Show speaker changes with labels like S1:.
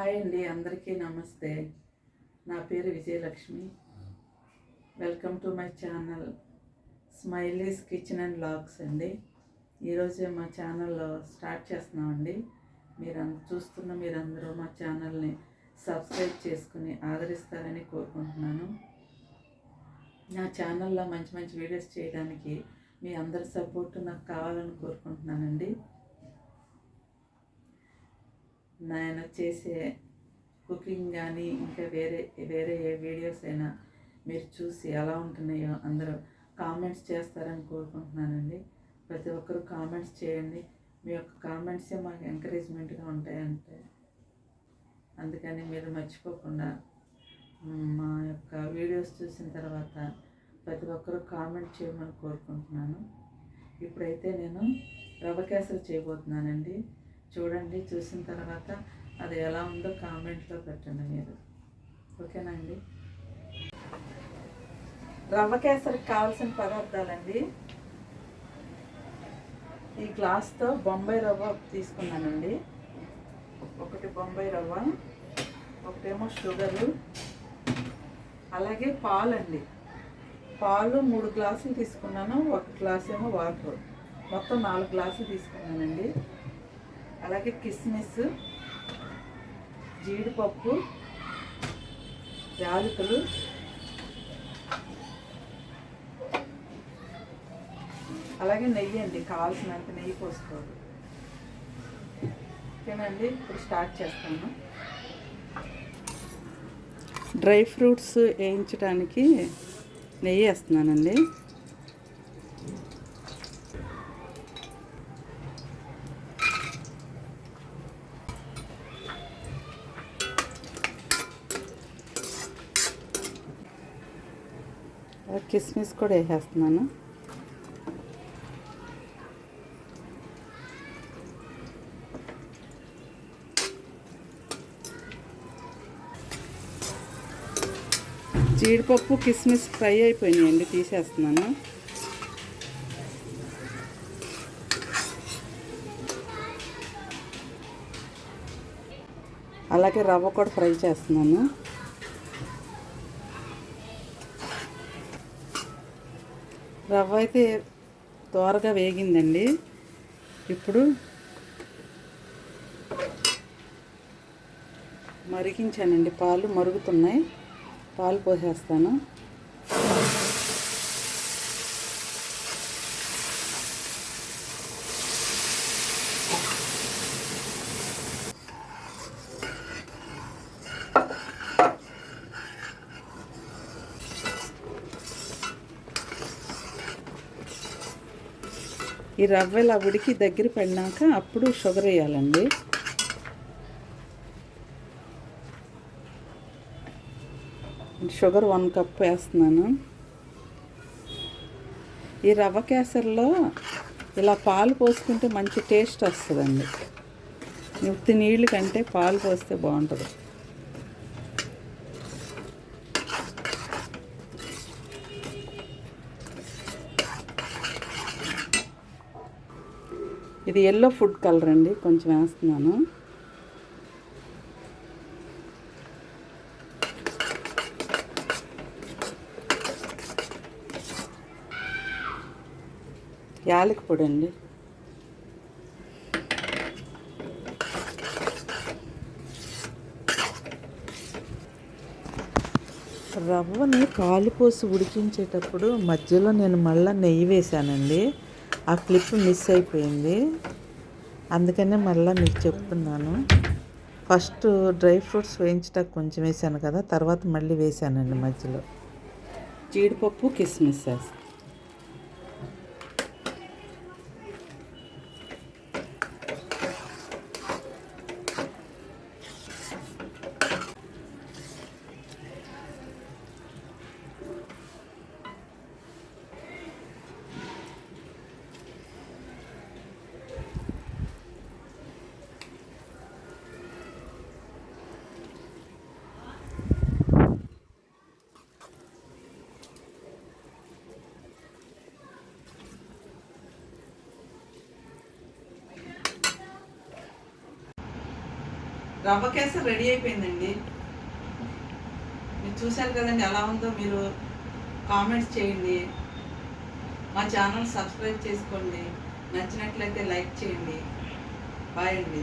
S1: Hi అండి అందరికీ నమస్తే. నా పేరు Vijayalakshmi. Welcome to my channel smileys kitchen and logs అండి. ఈరోజే మా ఛానల్లో స్టార్ట్ చేస్తున్నామండి. మీరు చూస్తున్న మీరందరూ మా ఛానల్ని సబ్స్క్రైబ్ చేసుకుని ఆదరిస్తారని కోరుకుంటున్నాను. నా ఛానల్లో మంచి మంచి వీడియోస్ చేయడానికి మీ అందరి సపోర్ట్ నాకు కావాలని కోరుకుంటున్నానండి. నేను చేసే కుకింగ్ కానీ ఇంకా వేరే వేరే ఏ వీడియోస్ అయినా మీరు చూసి ఎలా ఉంటున్నాయో అందరూ కామెంట్స్ చేస్తారని కోరుకుంటున్నానండి. ప్రతి ఒక్కరూ కామెంట్స్ చేయండి. మీ యొక్క కామెంట్సే మాకు ఎంకరేజ్మెంట్గా ఉంటాయంటే అందుకని మీరు మర్చిపోకుండా మా యొక్క వీడియోస్ చూసిన తర్వాత ప్రతి ఒక్కరూ కామెంట్ చేయమని కోరుకుంటున్నాను. ఇప్పుడైతే నేను రవ్వ కేసరి చేయబోతున్నానండి. చూడండి చూసిన తర్వాత అది ఎలా ఉందో కామెంట్లో పెట్టండి మీరు. ఓకేనా అండి? రవ్వ కేసరికి కావాల్సిన పదార్థాలండి. ఈ గ్లాస్తో బొంబాయి రవ్వ తీసుకున్నానండి. ఒకటి బొంబాయి రవ్వ ఒకటేమో షుగరు అలాగే పాలండి. పాలు మూడు గ్లాసులు తీసుకున్నాను ఒక గ్లాస్ ఏమో వాటర్. మొత్తం నాలుగు గ్లాసులు తీసుకున్నానండి. అలాగే కిస్మిస్ జీడిపప్పు యాలకులు అలాగే నెయ్యి అండి కావాల్సినంత నెయ్యి పోసుకోవాలి. ఓకేనండి ఇప్పుడు స్టార్ట్ చేస్తాను. డ్రై ఫ్రూట్స్ వేయించడానికి నెయ్యి వేస్తున్నానండి. కిస్మిస్ కూడా వేసేస్తున్నాను. జీడిపప్పు కిస్మిస్ ఫ్రై అయిపోయినాయండి తీసేస్తున్నాను. అలాగే రవ్వ కూడా ఫ్రై చేస్తున్నాను. రవ్వ అయితే త్వరగా వేగిందండి. ఇప్పుడు మరిగించానండి. పాలు మరుగుతున్నాయి. పాలు పోసేస్తాను. ఈ రవ్వ ఇలా ఉడికి దగ్గర పడినాక అప్పుడు షుగర్ వేయాలండి. షుగర్ వన్ కప్ వేస్తున్నాను. ఈ రవ్వ కేసరిలో ఇలా పాలు పోసుకుంటే మంచి టేస్ట్ వస్తుందండి. ఉత్తి నీళ్ళు కంటే పాలు పోస్తే బాగుంటుంది. ఇది ఎల్లో ఫుడ్ కలర్ అండి కొంచెం వేస్తున్నాను. యాలకి పొడి అండి. రవ్వని కాలిపోసి ఉడికించేటప్పుడు మధ్యలో నేను మళ్ళీ నెయ్యి వేశానండి. ఆ క్లిప్ మిస్ అయిపోయింది. అందుకనే మళ్ళీ మీకు చెప్తున్నాను. ఫస్ట్ డ్రై ఫ్రూట్స్ వేయించడానికి కొంచెం వేసాను కదా తర్వాత మళ్ళీ వేసానండి మధ్యలో. జీడిపప్పు కిస్మిస్ వేస్తాను. రవ్వ కేసరి రెడీ అయిపోయిందండి. మీరు చూశారు కదండి ఎలా ఉందో మీరు కామెంట్స్ చేయండి. మా ఛానల్ సబ్స్క్రైబ్ చేసుకోండి. నచ్చినట్లయితే లైక్ చేయండి. బాయ్ అండి.